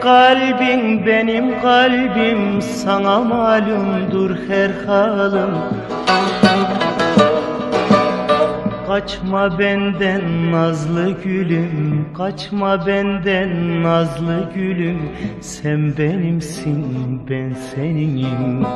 Kalbin benim kalbim sana malumdur her halim Kaçma benden nazlı gülüm Kaçma benden nazlı gülüm. Sen benimsin ben seninim